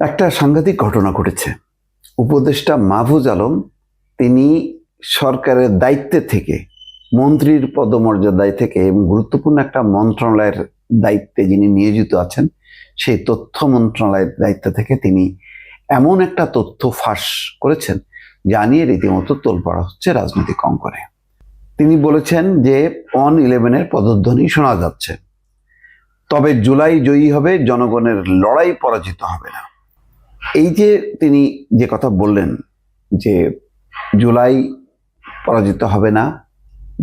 একটা সাংঘাতিক ঘটনা ঘটেছে। উপদেষ্টা মাহফুজ আলম, তিনি সরকারের দায়িত্বে থেকে, মন্ত্রীর পদমর্যাদায় থেকে এবং গুরুত্বপূর্ণ একটা মন্ত্রণালয়ের দায়িত্বে যিনি নিয়োজিত আছেন, সেই তথ্য মন্ত্রণালয়ের দায়িত্ব থেকে তিনি এমন একটা তথ্য ফাঁস করেছেন যা নিয়ে রীতিমতো তোলপাড়া হচ্ছে রাজনৈতিক অঙ্গনে। তিনি বলেছেন যে অন ইলেভেনের পদধ্বনি শোনা যাচ্ছে। তবে জুলাই জয়ী হবে, জনগণের লড়াই পরাজিত হবে না। এই যে তিনি যে কথা বললেন যে জুলাই পরাজিত হবে না,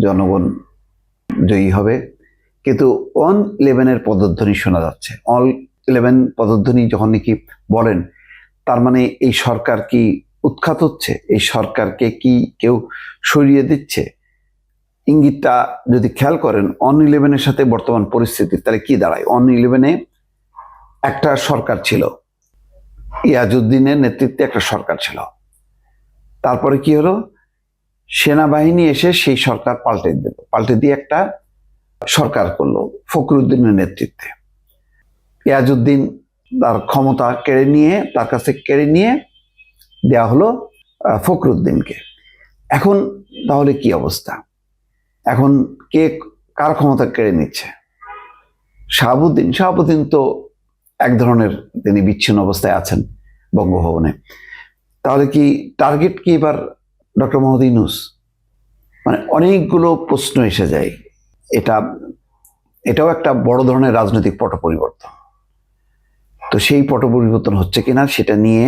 জনগণ জয়ী হবে, কিন্তু অন ইলেভেনের পদধ্বনি শোনা যাচ্ছে। অল ইলেভেন পদধ্বনি যখন নাকি বলেন, তার মানে এই সরকার কি উৎখাত হচ্ছে? এই সরকারকে কি কেউ সরিয়ে দিচ্ছে? ইঙ্গিতটা যদি খেয়াল করেন অন ইলেভেনের সাথে বর্তমান পরিস্থিতি, তাহলে কি দাঁড়ায়? অন ইলেভেনে একটা সরকার ছিল ইয়াজউদ্দিনের নেতৃত্বে একটা সরকার ছিল। তারপরে কি হলো? সেনাবাহিনী এসে সেই সরকার পাল্টে দিল। পাল্টে দিয়ে একটা সরকার করল ফখরুদ্দিনের নেতৃত্বে। ইয়াজুদ্দিন তার ক্ষমতা কেড়ে নিয়ে, তার কাছে কেড়ে নিয়ে দেয়া হলো ফখরুদ্দিনকে। এখন তাহলে কি অবস্থা? এখন কে কার ক্ষমতা কেড়ে নিচ্ছে? শাহাবুদ্দিন। শাহাবুদ্দিন তো এক ধরনের তিনি বিচ্ছিন্ন অবস্থায় আছেন। বঙ্গভবনে। তাহলে কি টার্গেট কি এবার ডক্টর মোহাম্মদ ইউনুস মানে অনেকগুলো প্রশ্ন এসে যায়। এটা, এটাও একটা বড় ধরনের রাজনৈতিক পট পরিবর্তন। তো সেই পট পরিবর্তন হচ্ছে কিনা সেটা নিয়ে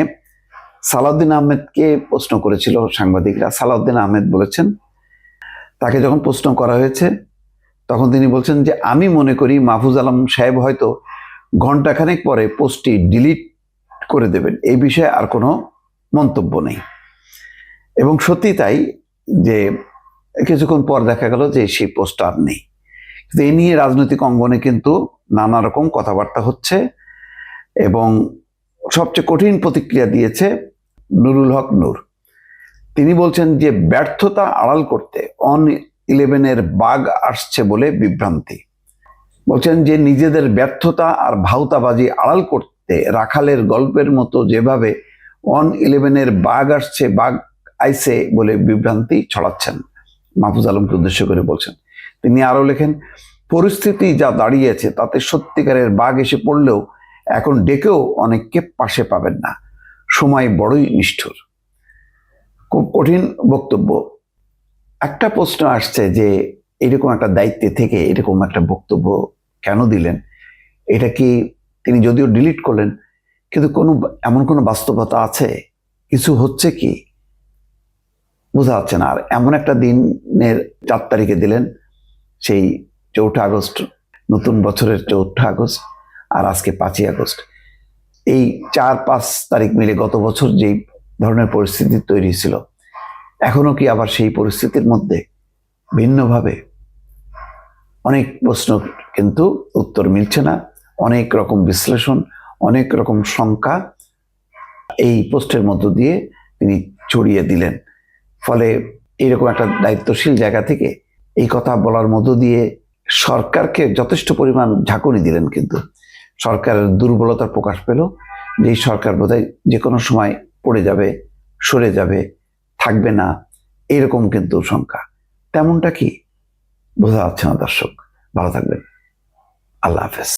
সালাউদ্দিন আহমেদকে প্রশ্ন করেছিল সাংবাদিকরা। সালাউদ্দিন আহমেদ বলেছেন, তাকে যখন প্রশ্ন করা হয়েছে, তখন তিনি বলছেন যে, আমি মনে করি মাহফুজ আলম সাহেব হয়তো ঘন্টাখানেক পরে পোস্টটি ডিলিট করে দেবেন। এই বিষয়ে আর কোনো মন্তব্য নেই। এবং সত্যি তাই যে কিছুক্ষণ পর দেখা গেল যে সেই পোস্ট আর নেই। কিন্তু এই নিয়ে রাজনৈতিক অঙ্গনে কিন্তু নানা রকম কথাবার্তা হচ্ছে এবং সবচেয়ে কঠিন প্রতিক্রিয়া দিয়েছে নুরুল হক নূর। তিনি বলছেন যে ব্যর্থতা আড়াল করতে অন ইলেভেনের বাঘ আসছে বলে বিভ্রান্তি। বলছেন যে নিজেদের ব্যর্থতা আর ভাউতাবাজি আড়াল করতে রাখালের গল্পের মতো যেভাবে ওয়ান ইলেভেনের বাঘ আসছে, বাঘ আইসে বলে বিভ্রান্তি ছড়াচ্ছেন মাহফুজ আলমকে উদ্দেশ্য করে বলছেন। তিনি আরও লেখেন, পরিস্থিতি যা দাঁড়িয়েছে তাতে সত্যিকারের বাঘ এসে পড়লেও এখন ডেকেও অনেককে পাশে পাবেন না। সময় বড়ই নিষ্ঠুর। খুব কঠিন বক্তব্য। একটা প্রশ্ন আসছে যে এরকম একটা দায়িত্বে থেকে এরকম একটা বক্তব্য কেন দিলেন? এটা কি তিনি যদিও ডিলিট করলেন, কিন্তু কোনো এমন কোনো বাস্তবতা আছে? কিছু হচ্ছে কি? বোঝা যাচ্ছে না। আর এমন একটা দিনের চার তারিখে দিলেন, সেই চৌঠা আগস্ট, নতুন বছরের চৌঠা আগস্ট আর আজকে পাঁচই আগস্ট। এই চার, পাঁচ তারিখ মিলে গত বছর যেই ধরনের পরিস্থিতি তৈরি ছিল, এখনও কি আবার সেই পরিস্থিতির মধ্যে ভিন্নভাবে? অনেক প্রশ্ন কিন্তু উত্তর মিলছে না। অনেক রকম বিশ্লেষণ, অনেক রকম শঙ্কা এই পোস্টের মধ্য দিয়ে তিনি ছড়িয়ে দিলেন। ফলে এরকম একটা দায়িত্বশীল জায়গা থেকে এই কথা বলার মধ্য দিয়ে সরকারকে যথেষ্ট পরিমাণ ঝাঁকুনি দিলেন কিন্তু। সরকারের দুর্বলতার প্রকাশ পেল যে সরকার বোধহয় যে কোনো সময় পড়ে যাবে, সরে যাবে, থাকবে না, এরকম কিন্তু শঙ্কা। তেমনটা কি? বোঝা যাচ্ছে না দর্শক। ভালো থাকবেন। আল্লাহ হাফেজ